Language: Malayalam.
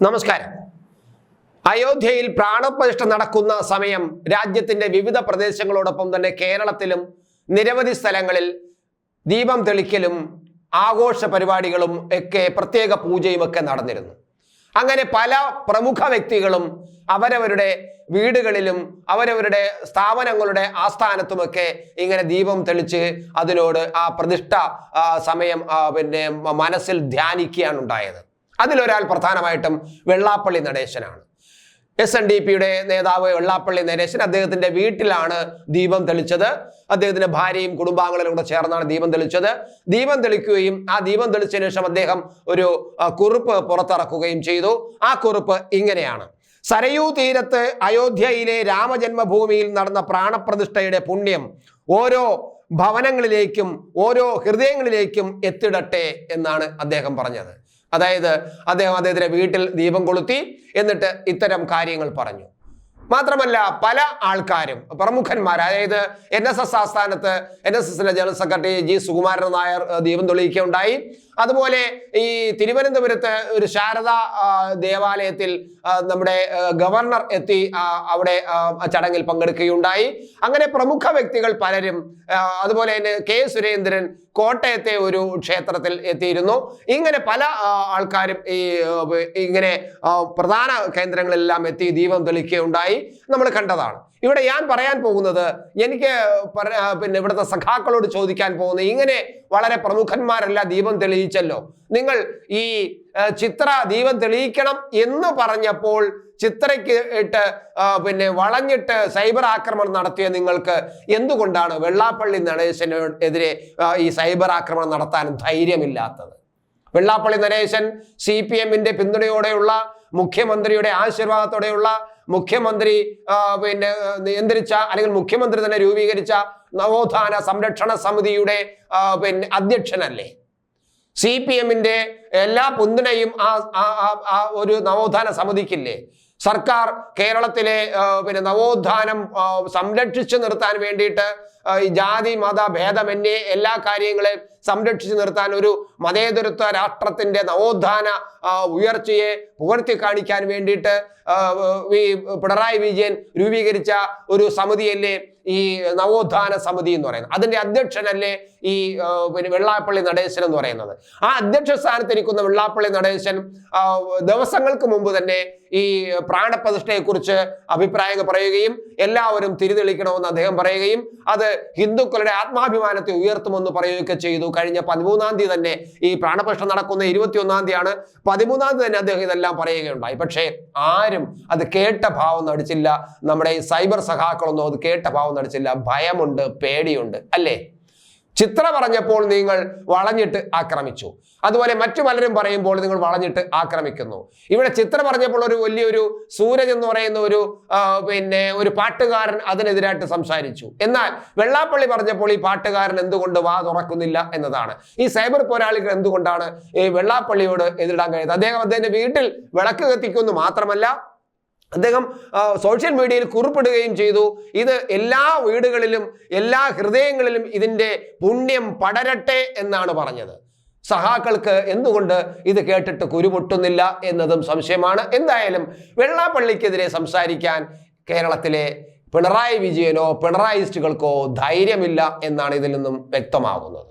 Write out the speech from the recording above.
നമസ്കാരം. അയോധ്യയിൽ പ്രാണപ്രതിഷ്ഠ നടക്കുന്ന സമയം രാജ്യത്തിന്റെ വിവിധ പ്രദേശങ്ങളോടൊപ്പം തന്നെ കേരളത്തിലും നിരവധി സ്ഥലങ്ങളിൽ ദീപം തെളിക്കലും ആഘോഷ പരിപാടികളും ഒക്കെ പ്രത്യേക പൂജയും ഒക്കെ നടന്നിരുന്നു. അങ്ങനെ പല പ്രമുഖ വ്യക്തികളും അവരവരുടെ വീടുകളിലും അവരവരുടെ സ്ഥാപനങ്ങളുടെ ആസ്ഥാനത്തുമൊക്കെ ഇങ്ങനെ ദീപം തെളിച്ച് അതിനോട് ആ പ്രതിഷ്ഠ സമയം പിന്നെ മനസ്സിൽ ധ്യാനിക്കുകയാണ് ഉണ്ടായത്. അതിലൊരാൾ പ്രധാനമായിട്ടും വെള്ളാപ്പള്ളി നടേശനാണ്. എസ് എൻ ഡി പിയുടെ നേതാവ് വെള്ളാപ്പള്ളി നരേശൻ അദ്ദേഹത്തിന്റെ വീട്ടിലാണ് ദീപം തെളിച്ചത്. അദ്ദേഹത്തിന്റെ ഭാര്യയും കുടുംബാംഗങ്ങളും കൂടെ ചേർന്നാണ് ദീപം തെളിച്ചത്. ദീപം തെളിക്കുകയും ആ ദീപം തെളിച്ചതിന് ശേഷം അദ്ദേഹം ഒരു കുറിപ്പ് പുറത്തിറക്കുകയും ചെയ്തു. ആ കുറിപ്പ് ഇങ്ങനെയാണ്. സരയൂ തീരത്ത് അയോധ്യയിലെ രാമജന്മഭൂമിയിൽ നടന്ന പ്രാണപ്രതിഷ്ഠയുടെ പുണ്യം ഓരോ ഭവനങ്ങളിലേക്കും ഓരോ ഹൃദയങ്ങളിലേക്കും എത്തിടട്ടെ എന്നാണ് അദ്ദേഹം പറഞ്ഞത്. അതായത് അദ്ദേഹം അദ്ദേഹത്തിന്റെ വീട്ടിൽ ദീപം കൊളുത്തി എന്നിട്ട് ഇത്തരം കാര്യങ്ങൾ പറഞ്ഞു. മാത്രമല്ല പല ആൾക്കാരും പ്രമുഖന്മാർ അതായത് എൻ എസ് എസ് ആസ്ഥാനത്ത് എൻ എസ് എസിന്റെ general secretary G Sukumaran Nair ദീപം തെളിയിക്കുകയുണ്ടായി. അതുപോലെ ഈ തിരുവനന്തപുരത്ത് ഒരു ശാരദ ദേവാലയത്തിൽ നമ്മുടെ ഗവർണർ എത്തി അവിടെ ചടങ്ങിൽ പങ്കെടുക്കുകയുണ്ടായി. അങ്ങനെ പ്രമുഖ വ്യക്തികൾ പലരും അതുപോലെ തന്നെ കെ സുരേന്ദ്രൻ കോട്ടയത്തെ ഒരു ക്ഷേത്രത്തിൽ എത്തിയിരുന്നു. ഇങ്ങനെ പല ആൾക്കാരും ഈ ഇങ്ങനെ പ്രധാന കേന്ദ്രങ്ങളിലെല്ലാം എത്തി ദീപം തെളിക്കുകയുണ്ടായി. നമ്മൾ കണ്ടതാണ്. ഇവിടെ ഞാൻ പറയാൻ പോകുന്നത് എനിക്ക് പിന്നെ ഇവിടുത്തെ സഖാക്കളോട് ചോദിക്കാൻ പോകുന്നത് ഇങ്ങനെ വളരെ പ്രമുഖന്മാരെല്ലാം ദീപം തെളിയിച്ചല്ലോ നിങ്ങൾ ഈ ചിത്ര ദീപം തെളിയിക്കണം എന്ന് പറഞ്ഞപ്പോൾ ചിത്രയ്ക്ക് ഇട്ട് പിന്നെ വളഞ്ഞിട്ട് സൈബർ ആക്രമണം നടത്തിയ നിങ്ങൾക്ക് എന്തുകൊണ്ടാണ് വെള്ളാപ്പള്ളി നടേശനെതിരെ ഈ സൈബർ ആക്രമണം നടത്താനും ധൈര്യമില്ലാത്തത്? വെള്ളാപ്പള്ളി നരേശൻ സി പി എമ്മിന്റെ പിന്തുണയോടെയുള്ള മുഖ്യമന്ത്രിയുടെ ആശീർവാദത്തോടെയുള്ള മുഖ്യമന്ത്രി പിന്നെ നിയന്ത്രിച്ച അല്ലെങ്കിൽ മുഖ്യമന്ത്രി തന്നെ രൂപീകരിച്ച നവോത്ഥാന സംരക്ഷണ സമിതിയുടെ പിന്നെ അധ്യക്ഷനല്ലേ? സി പി എമ്മിന്റെ എല്ലാ പിന്തുണയും ആ ഒരു നവോത്ഥാന സമിതിക്കില്ലേ? സർക്കാർ കേരളത്തിലെ പിന്നെ നവോത്ഥാനം സംരക്ഷിച്ചു നിർത്താൻ വേണ്ടിയിട്ട് ജാതി മത ഭേദമന്യേ എല്ലാ കാര്യങ്ങളെയും സംരക്ഷിച്ചു നിർത്താൻ ഒരു മതേതരത്വ രാഷ്ട്രത്തിന്റെ നവോത്ഥാന ഉയർച്ചയെ പുകഴ്ത്തി കാണിക്കാൻ വേണ്ടിയിട്ട് ഈ പിണറായി വിജയൻ രൂപീകരിച്ച ഒരു സമിതിയല്ലേ? ഈ നവോത്ഥാന സമിതി എന്ന് പറയുന്നത്. അതിന്റെ അധ്യക്ഷനല്ലേ ഈ പിന്നെ വെള്ളാപ്പള്ളി നടേശൻ എന്ന് പറയുന്നത്. ആ അധ്യക്ഷ സ്ഥാനത്തിരിക്കുന്ന വെള്ളാപ്പള്ളി നടേശൻ ദിവസങ്ങൾക്ക് മുമ്പ് തന്നെ ഈ പ്രാണപ്രതിഷ്ഠയെക്കുറിച്ച് അഭിപ്രായങ്ങൾ പറയുകയും എല്ലാവരും തിരിതെളിക്കണമെന്ന് അദ്ദേഹം പറയുകയും അത് ഹിന്ദുക്കളുടെ ആത്മാഭിമാനത്തെ ഉയർത്തുമെന്ന് പറയുകയൊക്കെ ചെയ്തു. കഴിഞ്ഞ പതിമൂന്നാം തീയതി തന്നെ ഈ പ്രാണപ്രതിഷ്ഠ നടക്കുന്ന ഇരുപത്തിയൊന്നാം തീയതിയാണ്. പതിമൂന്നാം തീയതി തന്നെ അദ്ദേഹം ഇതെല്ലാം പറയുകയുണ്ടായി. പക്ഷേ ആരും അത് കേട്ട ഭാവം നടിച്ചില്ല. നമ്മുടെ ഈ സൈബർ സഖാക്കളൊന്നും അത് കേട്ട ഭാവം നടിച്ചില്ല. ഭയമുണ്ട് പേടിയുണ്ട്. അല്ലേ? ചിത്ര പറഞ്ഞപ്പോൾ നിങ്ങൾ വളഞ്ഞിട്ട് ആക്രമിച്ചു. അതുപോലെ മറ്റു പലരും പറയുമ്പോൾ നിങ്ങൾ വളഞ്ഞിട്ട് ആക്രമിക്കുന്നു. ഇവിടെ ചിത്ര പറഞ്ഞപ്പോൾ ഒരു വലിയൊരു സൂരജ് എന്ന് പറയുന്ന ഒരു പിന്നെ ഒരു പാട്ടുകാരൻ അതിനെതിരായിട്ട് സംസാരിച്ചു. എന്നാൽ വെള്ളാപ്പള്ളി പറഞ്ഞപ്പോൾ ഈ പാട്ടുകാരൻ എന്തുകൊണ്ട് വാ തുറക്കുന്നില്ല എന്നതാണ്. ഈ സൈബർ പോരാളികൾ എന്തുകൊണ്ടാണ് ഈ വെള്ളാപ്പള്ളിയോട് എതിരിടാൻ കഴിയുന്നത്? അദ്ദേഹം അദ്ദേഹത്തിന്റെ വീട്ടിൽ വിളക്ക് കത്തിക്കുന്നു മാത്രമല്ല അദ്ദേഹം സോഷ്യൽ മീഡിയയിൽ കുറിപ്പിടുകയും ചെയ്തു. ഇത് എല്ലാ വീടുകളിലും എല്ലാ ഹൃദയങ്ങളിലും ഇതിന്റെ പുണ്യം പടരട്ടെ എന്നാണ് പറഞ്ഞത്. സഹാക്കൾക്ക് എന്തുകൊണ്ട് ഇത് കേട്ടിട്ട് കുരുപൊട്ടുന്നില്ല എന്നതും സംശയമാണ്. എന്തായാലും വെള്ളാപ്പള്ളിക്കെതിരെ സംസാരിക്കാൻ കേരളത്തിലെ പിണറായി വിജയനോ പിണറായിസ്റ്റുകൾക്കോ ധൈര്യമില്ല എന്നാണ് ഇതിൽ നിന്നും വ്യക്തമാകുന്നത്